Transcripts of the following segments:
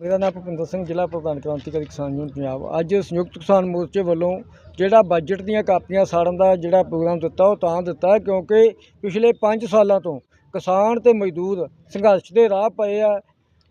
ਮੇਰਾ ਨਾਮ ਭੁਪਿੰਦਰ ਸਿੰਘ, ਜ਼ਿਲ੍ਹਾ ਪ੍ਰਧਾਨ ਕ੍ਰਾਂਤੀਕਾਰੀ ਕਿਸਾਨ ਯੂਨੀਅਨ ਪੰਜਾਬ। ਅੱਜ ਸੰਯੁਕਤ ਕਿਸਾਨ ਮੋਰਚੇ ਵੱਲੋਂ ਜਿਹੜਾ ਬਜਟ ਦੀਆਂ ਕਾਪੀਆਂ ਸਾੜਨ ਦਾ ਜਿਹੜਾ ਪ੍ਰੋਗਰਾਮ ਦਿੱਤਾ, ਉਹ ਤਾਂ ਦਿੱਤਾ ਕਿਉਂਕਿ ਪਿਛਲੇ 5 ਸਾਲਾਂ ਤੋਂ ਕਿਸਾਨ ਤੇ ਮਜ਼ਦੂਰ ਸੰਘਰਸ਼ ਦੇ ਰਾਹ ਪਏ ਆ,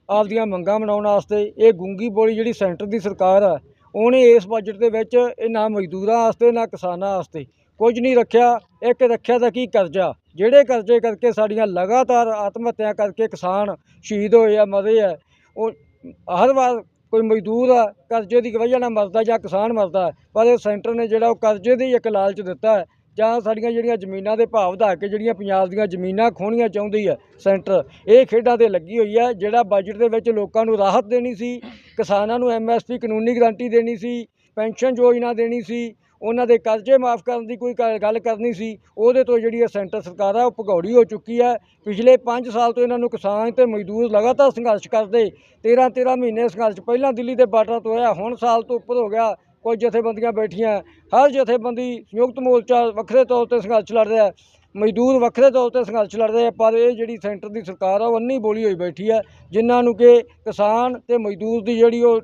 ਆਪਦੀਆਂ ਮੰਗਾਂ ਮਨਾਉਣ ਵਾਸਤੇ। ਇਹ ਗੂੰਗੀ ਬੋਲੀ ਜਿਹੜੀ ਸੈਂਟਰ ਦੀ ਸਰਕਾਰ ਆ, ਉਹਨੇ ਇਸ ਬਜਟ ਦੇ ਵਿੱਚ ਇਹ ਨਾ ਮਜ਼ਦੂਰਾਂ ਵਾਸਤੇ, ਨਾ ਕਿਸਾਨਾਂ ਵਾਸਤੇ ਕੁਝ ਨਹੀਂ ਰੱਖਿਆ। ਇੱਕ ਰੱਖਿਆ ਤਾਂ ਕੀ ਕਰਜ਼ਾ? ਜਿਹੜੇ ਕਰਜ਼ੇ ਕਰਕੇ ਸਾਡੀਆਂ ਲਗਾਤਾਰ ਆਤਮ ਹੱਤਿਆ ਕਰਕੇ ਕਿਸਾਨ ਸ਼ਹੀਦ ਹੋਏ ਆ, ਮਰੇ ਆ, ਉਹ ਹਰ ਵਾਰ ਕੋਈ ਮਜ਼ਦੂਰ ਆ, ਕਰਜ਼ੇ ਦੀ ਵਜ੍ਹਾ ਨਾਲ ਮਰਦਾ ਜਾਂ ਕਿਸਾਨ ਮਰਦਾ, ਪਰ ਇਹ ਸੈਂਟਰ ਨੇ ਜਿਹੜਾ ਉਹ ਕਰਜ਼ੇ ਦੀ ਇੱਕ ਲਾਲਚ ਦਿੱਤਾ ਹੈ, ਜਾਂ ਸਾਡੀਆਂ ਜਿਹੜੀਆਂ ਜ਼ਮੀਨਾਂ ਦੇ ਭਾਅ ਵਧਾ ਕੇ ਜਿਹੜੀਆਂ ਪੰਜਾਬ ਦੀਆਂ ਜ਼ਮੀਨਾਂ ਖੋਹਣੀਆਂ ਚਾਹੁੰਦੀ ਹੈ ਸੈਂਟਰ, ਇਹ ਖੇਡਾਂ ਤੇ ਲੱਗੀ ਹੋਈ ਹੈ, ਜਿਹੜਾ ਬਜਟ ਦੇ ਵਿੱਚ ਲੋਕਾਂ ਨੂੰ ਰਾਹਤ ਦੇਣੀ ਸੀ, ਕਿਸਾਨਾਂ ਨੂੰ ਐਮਐਸਪੀ ਕਾਨੂੰਨੀ ਗਰੰਟੀ ਦੇਣੀ ਸੀ, ਪੈਨਸ਼ਨ ਯੋਜਨਾ ਦੇਣੀ ਸੀ ਉਹਨਾਂ ਦੇ ਕਰਜ਼ੇ ਮਾਫ ਕਰਨ ਦੀ ਕੋਈ ਗ- ਗੱਲ ਕਰਨੀ ਸੀ। ਉਹਦੇ ਤੋਂ ਜਿਹੜੀ ਇਹ ਸੈਂਟਰ ਸਰਕਾਰ ਆ, ਉਹ ਭਗੌੜੀ ਹੋ ਚੁੱਕੀ ਹੈ ਪਿਛਲੇ 5 ਸਾਲ ਤੋਂ ਇਹਨਾਂ ਨੂੰ ਕਿਸਾਨ ਤੇ ਮਜ਼ਦੂਰ ਲਗਾਤਾਰ ਸੰਘਰਸ਼ ਕਰਦੇ। 13 13 ਮਹੀਨੇ ਸੰਘਰਸ਼ ਪਹਿਲਾਂ ਦਿੱਲੀ ਦੇ ਬਾਰਡਰ ਤੋਂ ਹੋਇਆ, ਹੁਣ ਸਾਲ ਤੋਂ ਉੱਪਰ ਹੋ ਗਿਆ, ਕੁਝ ਜਥੇਬੰਦੀਆਂ ਬੈਠੀਆਂ। ਹਰ ਜਥੇਬੰਦੀ ਸੰਯੁਕਤ ਮੋਰਚਾ ਵੱਖਰੇ ਤੌਰ ਤੇ ਸੰਘਰਸ਼ ਲੜ ਰਿਹਾ ਮਜ਼ਦੂਰ ਵੱਖਰੇ ਤੌਰ ਤੇ ਸੰਘਰਸ਼ ਲੜ ਰਹੇ ਆ, ਪਰ ਇਹ ਜਿਹੜੀ ਸੈਂਟਰ ਦੀ ਸਰਕਾਰ ਆ, ਉਹ ਅੰਨੀ ਬੋਲੀ ਹੋਈ ਬੈਠੀ ਹੈ ਜਿਨ੍ਹਾਂ ਨੂੰ ਕਿ ਕਿਸਾਨ ਤੇ ਮਜ਼ਦੂਰ ਦੀ ਜਿਹੜੀ ਉਹ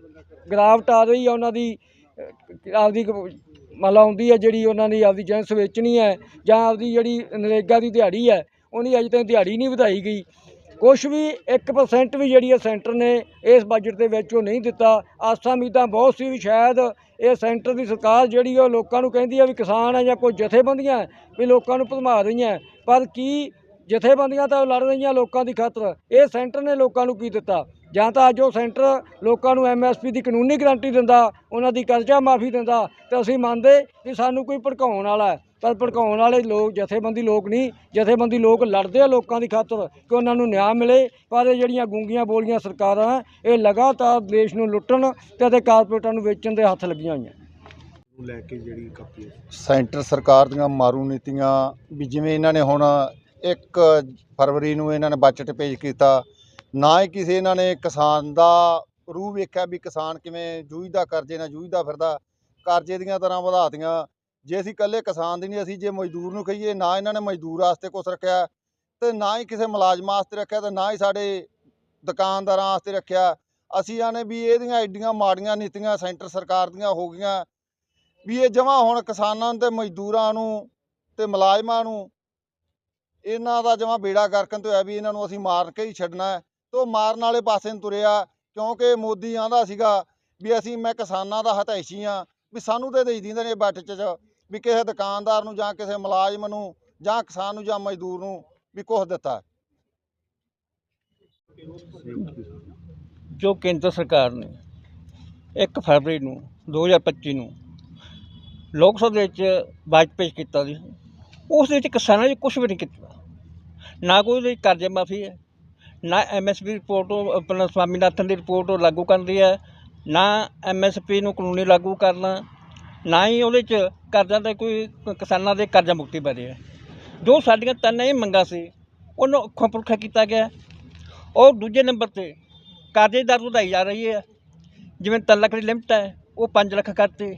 ਗਿਰਾਵਟ ਆ ਰਹੀ ਆ, ਉਹਨਾਂ ਦੀ ਆਪਦੀ ਮਤਲਬ ਆਉਂਦੀ ਹੈ ਜਿਹੜੀ ਉਹਨਾਂ ਦੀ ਆਪਦੀ ਜਿਣਸ ਵੇਚਣੀ ਹੈ ਜਾਂ ਆਪਦੀ ਜਿਹੜੀ ਨਰੇਗਾ ਦੀ ਦਿਹਾੜੀ ਹੈ, ਉਹਦੀ ਅਜੇ ਤੱਕ ਦਿਹਾੜੀ ਨਹੀਂ ਵਧਾਈ ਗਈ। ਕੁਛ ਵੀ 1% ਵੀ ਜਿਹੜੀ ਹੈ ਸੈਂਟਰ ਨੇ ਇਸ ਬਜਟ ਦੇ ਵਿੱਚ ਉਹ ਨਹੀਂ ਦਿੱਤਾ। ਆਸਾਂ ਉਮੀਦਾਂ ਬਹੁਤ ਸੀ ਵੀ ਸ਼ਾਇਦ ਇਹ ਸੈਂਟਰ ਦੀ ਸਰਕਾਰ ਜਿਹੜੀ ਉਹ ਲੋਕਾਂ ਨੂੰ ਕਹਿੰਦੀ ਹੈ ਵੀ ਕਿਸਾਨ ਹੈ ਜਾਂ ਕੋਈ ਜਥੇਬੰਦੀਆਂ ਵੀ ਲੋਕਾਂ ਨੂੰ ਭਰਮਾ ਰਹੀਆਂ ਪਰ ਕੀ ਜਥੇਬੰਦੀਆਂ ਤਾਂ ਲੜ ਰਹੀਆਂ ਲੋਕਾਂ ਦੀ ਖਾਤਰ। ਇਹ ਸੈਂਟਰ ਨੇ ਲੋਕਾਂ ਨੂੰ ਕੀ ਦਿੱਤਾ? ਜਾਂ ਤਾਂ ਅੱਜ ਉਹ ਸੈਂਟਰ ਲੋਕਾਂ ਨੂੰ ਐਮਐਸਪੀ ਦੀ ਕਾਨੂੰਨੀ ਗਾਰੰਟੀ ਦਿੰਦਾ ਉਹਨਾਂ ਦੀ ਕਰਜ਼ਾ ਮਾਫੀ ਦਿੰਦਾ ਤੇ ਅਸੀਂ ਮੰਨਦੇ ਕਿ ਸਾਨੂੰ ਕੋਈ ਭੜਕਾਉਣ ਵਾਲਾ ਹੈ। ਪਰ ਭੜਕਾਉਣ ਵਾਲੇ ਲੋਕ ਜਥੇਬੰਦੀ ਲੋਕ ਨਹੀਂ ਜਥੇਬੰਦੀ ਲੋਕ ਲੜਦੇ ਆ ਲੋਕਾਂ ਦੀ ਖਾਤਰ ਕਿ ਉਹਨਾਂ ਨੂੰ ਨਿਆਂ ਮਿਲੇ ਪਰ ਇਹ ਜਿਹੜੀਆਂ ਗੂੰਗੀਆਂ ਬੋਲੀਆਂ ਸਰਕਾਰਾਂ ਇਹ ਲਗਾਤਾਰ ਦੇਸ਼ ਨੂੰ ਲੁੱਟਣ ਤੇ ਅਤੇ ਕਾਰਪੋਰੇਟਾਂ ਨੂੰ ਵੇਚਣ ਦੇ ਹੱਥ ਲੱਗੀਆਂ ਹੋਈਆਂ। ਨੂੰ ਲੈ ਕੇ ਜਿਹੜੀ ਕਾਪੀ ਸੈਂਟਰ ਸਰਕਾਰ ਦੀਆਂ ਮਾਰੂ ਨੀਤੀਆਂ ਵੀ ਜਿਵੇਂ ਇਹਨਾਂ ਨੇ ਹੁਣ 1 ਫਰਵਰੀ ਨੂੰ ਇਹਨਾਂ ਨੇ ਬਜਟ ਪੇਸ਼ ਕੀਤਾ ਨਾ ਹੀ ਕਿਸੇ ਇਹਨਾਂ ਨੇ ਕਿਸਾਨ ਦਾ ਰੂਹ ਵੇਖਿਆ ਵੀ ਕਿਸਾਨ ਕਿਵੇਂ ਜੂਝਦਾ, ਕਰਜ਼ੇ ਨਾਲ ਜੂਝਦਾ ਫਿਰਦਾ, ਕਰਜ਼ੇ ਦੀਆਂ ਤਰ੍ਹਾਂ ਵਧਾਤੀਆਂ। ਜੇ ਅਸੀਂ ਇਕੱਲੇ ਕਿਸਾਨ ਦੀ ਨਹੀਂ, ਅਸੀਂ ਜੇ ਮਜ਼ਦੂਰ ਨੂੰ ਕਹੀਏ, ਨਾ ਇਹਨਾਂ ਨੇ ਮਜ਼ਦੂਰ ਵਾਸਤੇ ਕੁਛ ਰੱਖਿਆ ਤੇ ਨਾ ਹੀ ਕਿਸੇ ਮੁਲਾਜ਼ਮਾਂ ਵਾਸਤੇ ਰੱਖਿਆ ਤੇ ਨਾ ਹੀ ਸਾਡੇ ਦੁਕਾਨਦਾਰਾਂ ਵਾਸਤੇ ਰੱਖਿਆ। ਅਸੀਂ ਆਨੇ ਵੀ ਇਹਦੀਆਂ ਐਡੀਆਂ ਮਾੜੀਆਂ ਨੀਤੀਆਂ ਸੈਂਟਰ ਸਰਕਾਰ ਦੀਆਂ ਹੋ ਗਈਆਂ ਵੀ ਇਹ ਜਮਾ ਹੁਣ ਕਿਸਾਨਾਂ ਤੇ ਮਜ਼ਦੂਰਾਂ ਨੂੰ ਤੇ ਮੁਲਾਜ਼ਮਾਂ ਨੂੰ ਇਹਨਾਂ ਦਾ ਜਮਾ ਬੇੜਾ ਗਰਕਣ ਤੋਂ ਹੈ ਵੀ ਇਹਨਾਂ ਨੂੰ ਅਸੀਂ ਮਾਰ ਕੇ ਹੀ ਛੱਡਣਾ। ਤੋਂ ਮਾਰਨ ਵਾਲੇ ਪਾਸੇ ਨੂੰ ਤੁਰਿਆ, ਕਿਉਂਕਿ ਮੋਦੀ ਆਂਦਾ ਸੀਗਾ ਵੀ ਅਸੀਂ, ਮੈਂ ਕਿਸਾਨਾਂ ਦਾ ਹਤੈਸ਼ੀ ਆ, ਵੀ ਸਾਨੂੰ ਤੇ ਦੇ ਦਿੰਦੇ ਨੇ ਬੱਟ ਚ, ਵੀ ਕਿਸੇ ਦੁਕਾਨਦਾਰ ਨੂੰ ਜਾਂ ਕਿਸੇ ਮੁਲਾਜ਼ਮ ਨੂੰ ਜਾਂ ਕਿਸਾਨ ਨੂੰ ਜਾਂ ਮਜ਼ਦੂਰ ਨੂੰ ਵੀ ਕੁਛ ਦਿੱਤਾ। ਜੋ ਕੇਂਦਰ ਸਰਕਾਰ ਨੇ 1 ਫਰਵਰੀ ਨੂੰ 2025 ਨੂੰ ਲੋਕ ਸਭਾ ਦੇ ਵਿੱਚ ਬਜਟ ਪੇਸ਼ ਕੀਤਾ ਸੀ, ਉਸ ਦੇ ਵਿੱਚ ਕਿਸਾਨਾਂ ਨੇ ਕੁਝ ਵੀ ਨਹੀਂ ਕੀਤਾ। ਨਾ ਕੋਈ ਉਹਦੀ ਕਰਜ਼ੇ ਮਾਫੀ ਹੈ ਨਾ ਐਮਐਸਪੀ ਰਿਪੋਰਟ ਉਹ ਆਪਣਾ ਸਵਾਮੀਨਾਥਨ ਦੀ ਰਿਪੋਰਟ ਉਹ ਲਾਗੂ ਕਰਦੀ ਹੈ, ਨਾ ਐਮਐਸਪੀ ਨੂੰ ਕਾਨੂੰਨੀ ਲਾਗੂ ਕਰਨਾ, ਨਾ ਹੀ ਉਹਦੇ 'ਚ ਕਰਜ਼ਾ ਦਾ ਕੋਈ ਕਿਸਾਨਾਂ ਦੇ ਕਰਜ਼ਾ ਮੁਕਤੀ ਬਾਰੇ ਹੈ। ਜੋ ਸਾਡੀਆਂ ਤਿੰਨ ਇਹ ਮੰਗਾਂ ਸੀ, ਉਹਨੂੰ ਅੱਖੋਂ ਪੁਰਖਾ ਕੀਤਾ ਗਿਆ। ਔਰ ਦੂਜੇ ਨੰਬਰ ਤੇ ਕਰਜ਼ੇ ਦਰ ਵਧਾਈ ਜਾ ਰਹੀ ਹੈ। ਜਿਵੇਂ 3 ਲੱਖ ਦੀ ਲਿਮਟ ਹੈ, ਉਹ 5 ਲੱਖ ਕਰਤੇ।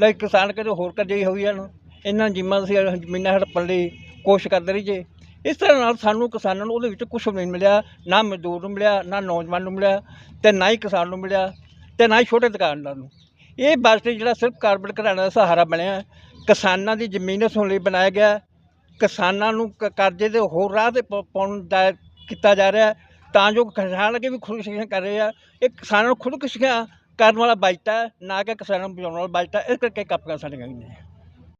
ਲਈ ਕਿਸਾਨ ਕਦੇ ਹੋਰ ਕਰਜ਼ੇ ਹੋਈ ਹਨ ਇਹਨਾਂ ਜਿੰਮਾਂ ਅਸੀਂ ਜ਼ਮੀਨਾਂ ਹੜਪਣ ਲਈ ਕੋਸ਼ਿਸ਼ ਕਰਦੇ ਰਹੀਏ। ਇਸ ਤਰ੍ਹਾਂ ਨਾਲ ਸਾਨੂੰ ਕਿਸਾਨਾਂ ਨੂੰ ਉਹਦੇ ਵਿੱਚ ਕੁਝ ਨਹੀਂ ਮਿਲਿਆ, ਨਾ ਮਜ਼ਦੂਰ ਨੂੰ ਮਿਲਿਆ, ਨਾ ਨੌਜਵਾਨ ਨੂੰ ਮਿਲਿਆ ਤੇ ਨਾ ਹੀ ਕਿਸਾਨ ਨੂੰ ਮਿਲਿਆ ਤੇ ਨਾ ਹੀ ਛੋਟੇ ਦੁਕਾਨਦਾਰ ਨੂੰ। ਇਹ ਬਜਟ ਜਿਹੜਾ ਸਿਰਫ ਕਾਰਬਨ ਘਰਾਣਾ ਦਾ ਸਹਾਰਾ ਬਣਿਆ। ਕਿਸਾਨਾਂ ਦੀ ਜ਼ਮੀਨ ਸੁਣ ਲਈ ਬਣਾਇਆ ਗਿਆ। ਕਿਸਾਨਾਂ ਨੂੰ ਕ- ਕਰਜ਼ੇ ਦੇ ਹੋਰ ਰਾਹ ਤੇ ਪ- ਪਾਉਣ ਦਾ ਕੀਤਾ ਜਾ ਰਿਹਾ। ਤਾਂ ਜੋ ਕਿਸਾਨ ਅੱਗੇ ਵੀ ਖੁਦਕੁਸ਼ੀਆਂ ਕਰ ਰਹੇ ਆ। ਇਹ ਕਿਸਾਨਾਂ ਨੂੰ ਖੁਦਕੁਸ਼ੀਆਂ ਕਰਨ ਵਾਲਾ ਬਜਟ ਹੈ, ਨਾ ਕਿ ਕਿਸਾਨਾਂ ਨੂੰ ਬਚਾਉਣ ਵਾਲਾ ਬਜਟ ਹੈ। ਇਸ ਕਰਕੇ ਕਾਪੀਆਂ ਸਾਡੀਆਂ ਗਈਆਂ